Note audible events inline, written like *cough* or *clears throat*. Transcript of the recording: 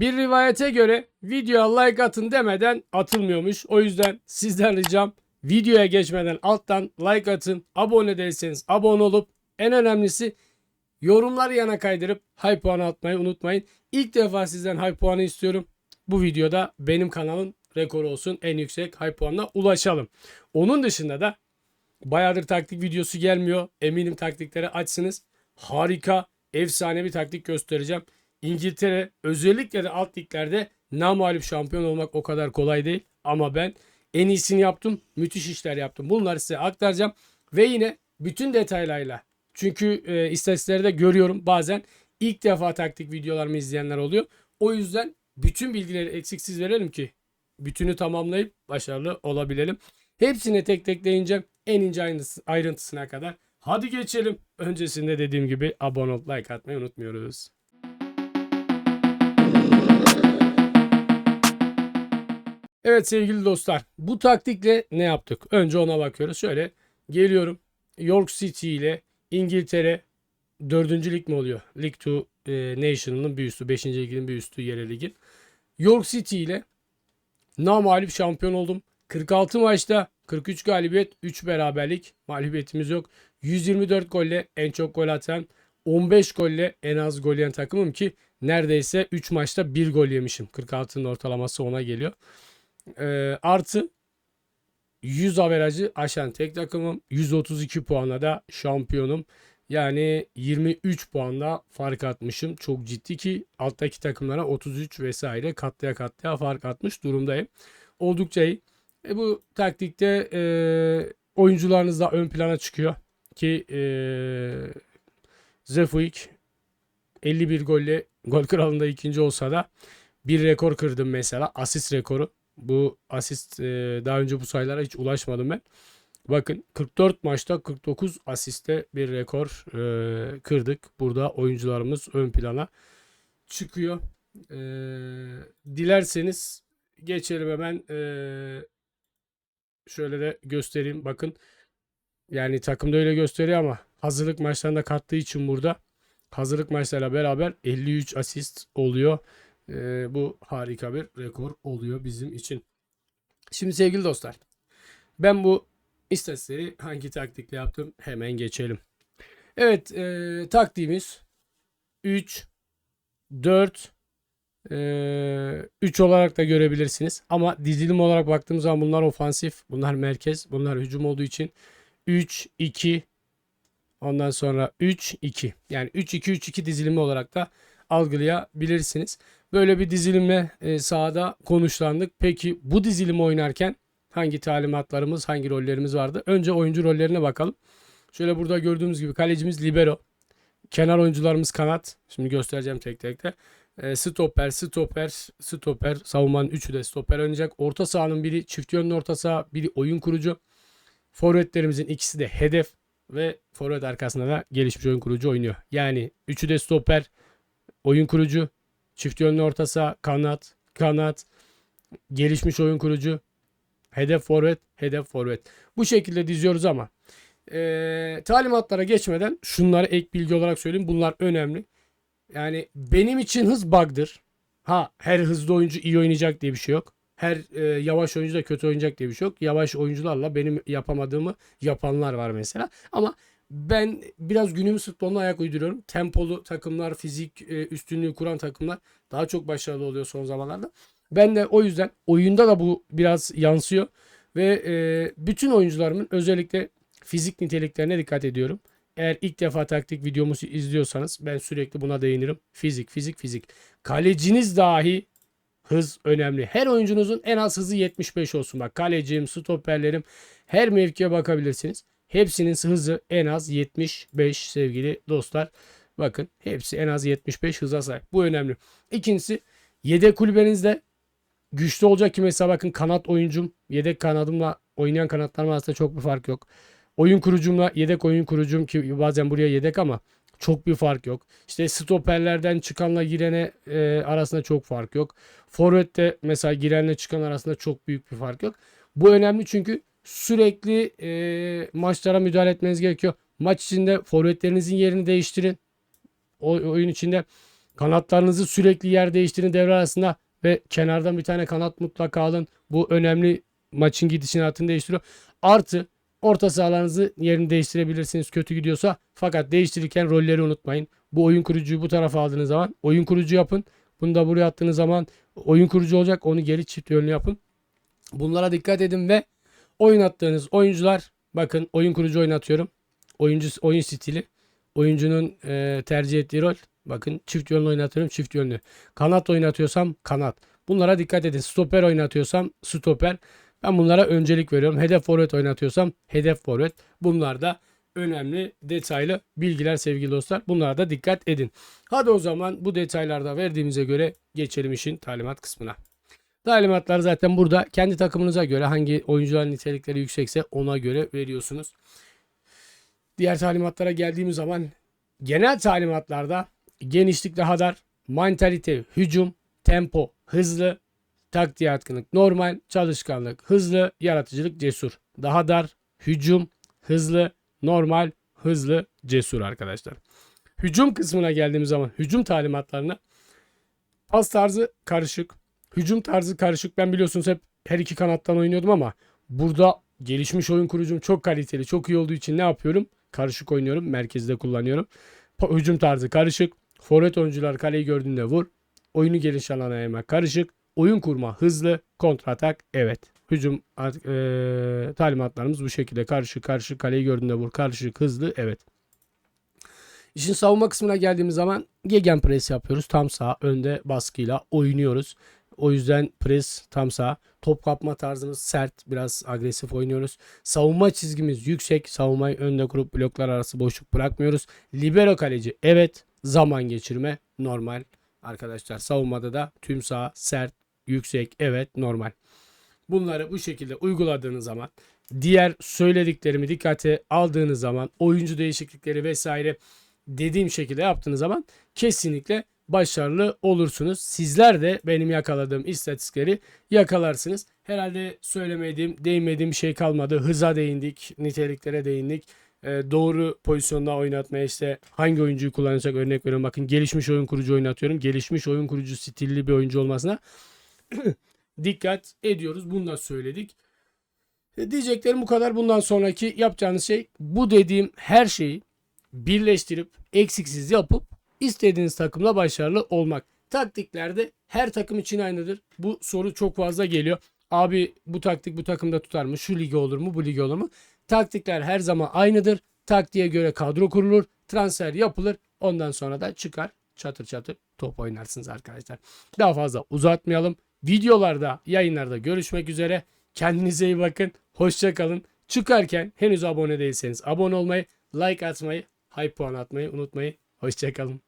Bir rivayete göre videoya like atın demeden atılmıyormuş. O yüzden sizden ricam videoya geçmeden alttan like atın. Abone değilseniz abone olup en önemlisi yorumları yana kaydırıp high puanı atmayı unutmayın. İlk defa sizden high puanı istiyorum. Bu videoda benim kanalın rekoru olsun. En yüksek high puanına ulaşalım. Onun dışında da bayağıdır taktik videosu gelmiyor. Eminim taktikleri açsınız. Harika, efsane bir taktik göstereceğim. İngiltere özellikle de alt liglerde namalip şampiyon olmak o kadar kolay değil. Ama ben en iyisini yaptım. Müthiş işler yaptım. Bunları size aktaracağım. Ve yine bütün detaylarıyla. Çünkü e, istatistikleri de görüyorum bazen. ilk defa taktik videolarımı izleyenler oluyor. O yüzden bütün bilgileri eksiksiz verelim ki bütünü tamamlayıp başarılı olabilelim. Hepsine tek tek değineceğim. En ince ayrıntısı- ayrıntısına kadar. Hadi geçelim. Öncesinde dediğim gibi abone olup like atmayı unutmuyoruz. Evet sevgili dostlar bu taktikle ne yaptık? Önce ona bakıyoruz. Şöyle geliyorum. York City ile İngiltere 4. lig mi oluyor? League 2 e, National'ın bir üstü. 5. ligin bir üstü yerel ligin. York City ile namalip şampiyon oldum. 46 maçta 43 galibiyet, 3 beraberlik. Mağlubiyetimiz yok. 124 golle en çok gol atan, 15 golle en az gol yiyen takımım ki neredeyse 3 maçta 1 gol yemişim. 46'nın ortalaması ona geliyor. Ee, artı 100 averajı aşan tek takımım. 132 puanla da şampiyonum. Yani 23 puanla fark atmışım. Çok ciddi ki alttaki takımlara 33 vesaire katlaya katlaya fark atmış durumdayım. Oldukça iyi. E bu taktikte e, oyuncularınız da ön plana çıkıyor. Ki e, Zefuik 51 golle gol kralında ikinci olsa da bir rekor kırdım mesela. Asist rekoru. Bu asist e, daha önce bu sayılara hiç ulaşmadım ben. Bakın 44 maçta 49 asiste bir rekor e, kırdık. Burada oyuncularımız ön plana çıkıyor. E, dilerseniz geçelim hemen e, şöyle de göstereyim. Bakın yani takımda öyle gösteriyor ama hazırlık maçlarında kattığı için burada hazırlık maçlarıyla beraber 53 asist oluyor. E, bu harika bir rekor oluyor bizim için. Şimdi sevgili dostlar ben bu istatistikleri hangi taktikle yaptım hemen geçelim. Evet e, taktiğimiz 3 4 e, 3 olarak da görebilirsiniz. Ama dizilim olarak baktığımız zaman bunlar ofansif, bunlar merkez, bunlar hücum olduğu için 3 2 ondan sonra 3 2 yani 3 2 3 2 dizilimi olarak da algılayabilirsiniz. Böyle bir dizilimle e, sahada konuşlandık. Peki bu dizilimi oynarken hangi talimatlarımız, hangi rollerimiz vardı? Önce oyuncu rollerine bakalım. Şöyle burada gördüğümüz gibi kalecimiz libero. Kenar oyuncularımız kanat. Şimdi göstereceğim tek tek de. E, stoper, stoper, stoper. Savunmanın üçü de stoper oynayacak. Orta sahanın biri çift yönlü orta saha, biri oyun kurucu. Forvetlerimizin ikisi de hedef ve forvet arkasında da gelişmiş oyun kurucu oynuyor. Yani üçü de stoper, oyun kurucu, çift yönlü orta kanat, kanat, gelişmiş oyun kurucu, hedef forvet, hedef forvet. Bu şekilde diziyoruz ama eee, talimatlara geçmeden şunları ek bilgi olarak söyleyeyim. Bunlar önemli. Yani benim için hız bug'dır. Ha her hızlı oyuncu iyi oynayacak diye bir şey yok. Her e, yavaş oyuncu da kötü oynayacak diye bir şey yok. Yavaş oyuncularla benim yapamadığımı yapanlar var mesela. Ama ben biraz günümüz futboluna ayak uyduruyorum. Tempolu takımlar, fizik e, üstünlüğü kuran takımlar daha çok başarılı oluyor son zamanlarda. Ben de o yüzden oyunda da bu biraz yansıyor. Ve e, bütün oyuncularımın özellikle fizik niteliklerine dikkat ediyorum. Eğer ilk defa taktik videomuzu izliyorsanız ben sürekli buna değinirim. Fizik, fizik, fizik. Kaleciniz dahi hız önemli. Her oyuncunuzun en az hızı 75 olsun. Bak kalecim, stoperlerim her mevkiye bakabilirsiniz. Hepsinin hızı en az 75 sevgili dostlar. Bakın hepsi en az 75 hıza sahip. Bu önemli. İkincisi yedek kulübenizde güçlü olacak ki mesela bakın kanat oyuncum yedek kanadımla oynayan kanatlarım arasında çok bir fark yok. Oyun kurucumla yedek oyun kurucum ki bazen buraya yedek ama çok bir fark yok. İşte stoperlerden çıkanla girene e, arasında çok fark yok. Forvet'te mesela girenle çıkan arasında çok büyük bir fark yok. Bu önemli çünkü sürekli e, maçlara müdahale etmeniz gerekiyor. Maç içinde forvetlerinizin yerini değiştirin. O oyun içinde Kanatlarınızı sürekli yer değiştirin devre arasında ve kenardan bir tane kanat mutlaka alın. Bu önemli maçın gidişatını değiştiriyor. Artı orta sahalarınızı yerini değiştirebilirsiniz kötü gidiyorsa. Fakat değiştirirken rolleri unutmayın. Bu oyun kurucuyu bu tarafa aldığınız zaman oyun kurucu yapın. Bunu da buraya attığınız zaman oyun kurucu olacak. Onu geri çift yönlü yapın. Bunlara dikkat edin ve oynattığınız oyuncular bakın oyun kurucu oynatıyorum. Oyuncu oyun stili. Oyuncunun e, tercih ettiği rol. Bakın çift yönlü oynatıyorum çift yönlü. Kanat oynatıyorsam kanat. Bunlara dikkat edin. Stoper oynatıyorsam stoper. Ben bunlara öncelik veriyorum. Hedef forvet oynatıyorsam hedef forvet. Bunlar da önemli detaylı bilgiler sevgili dostlar. Bunlara da dikkat edin. Hadi o zaman bu detaylarda verdiğimize göre geçelim işin talimat kısmına. Talimatlar zaten burada kendi takımınıza göre hangi oyuncuların nitelikleri yüksekse ona göre veriyorsunuz. Diğer talimatlara geldiğimiz zaman genel talimatlarda genişlik daha dar, mantalite, hücum, tempo, hızlı, taktiğe yatkınlık, normal, çalışkanlık, hızlı, yaratıcılık, cesur. Daha dar, hücum, hızlı, normal, hızlı, cesur arkadaşlar. Hücum kısmına geldiğimiz zaman hücum talimatlarına pas tarzı karışık, hücum tarzı karışık. Ben biliyorsunuz hep her iki kanattan oynuyordum ama burada gelişmiş oyun kurucum çok kaliteli, çok iyi olduğu için ne yapıyorum? Karışık oynuyorum, merkezde kullanıyorum. Hücum tarzı karışık. Forvet oyuncular kaleyi gördüğünde vur. Oyunu geniş alana yaymak karışık. Oyun kurma hızlı. Kontratak evet. Hücum eee, talimatlarımız bu şekilde. Karışık karışık kaleyi gördüğünde vur. Karışık hızlı evet. İşin savunma kısmına geldiğimiz zaman gegen yapıyoruz. Tam sağ önde baskıyla oynuyoruz. O yüzden pres tam sağ. Top kapma tarzımız sert. Biraz agresif oynuyoruz. Savunma çizgimiz yüksek. Savunmayı önde kurup bloklar arası boşluk bırakmıyoruz. Libero kaleci evet. Zaman geçirme normal. Arkadaşlar savunmada da tüm sağ sert yüksek evet normal. Bunları bu şekilde uyguladığınız zaman diğer söylediklerimi dikkate aldığınız zaman oyuncu değişiklikleri vesaire dediğim şekilde yaptığınız zaman kesinlikle başarılı olursunuz. Sizler de benim yakaladığım istatistikleri yakalarsınız. Herhalde söylemediğim, değinmediğim şey kalmadı. Hıza değindik, niteliklere değindik. Ee, doğru pozisyonda oynatmaya işte hangi oyuncuyu kullanacak örnek veriyorum. Bakın gelişmiş oyun kurucu oynatıyorum. Gelişmiş oyun kurucu stilli bir oyuncu olmasına *clears throat* dikkat ediyoruz. Bunu da söyledik. E, Diyeceklerim bu kadar. Bundan sonraki yapacağınız şey bu dediğim her şeyi birleştirip eksiksiz yapıp istediğiniz takımla başarılı olmak. Taktiklerde her takım için aynıdır. Bu soru çok fazla geliyor. Abi bu taktik bu takımda tutar mı? Şu lige olur mu? Bu lige olur mu? Taktikler her zaman aynıdır. Taktiğe göre kadro kurulur. Transfer yapılır. Ondan sonra da çıkar çatır çatır top oynarsınız arkadaşlar. Daha fazla uzatmayalım. Videolarda, yayınlarda görüşmek üzere. Kendinize iyi bakın. Hoşça kalın. Çıkarken henüz abone değilseniz abone olmayı, like atmayı, hype puan atmayı unutmayın. Hoşça kalın.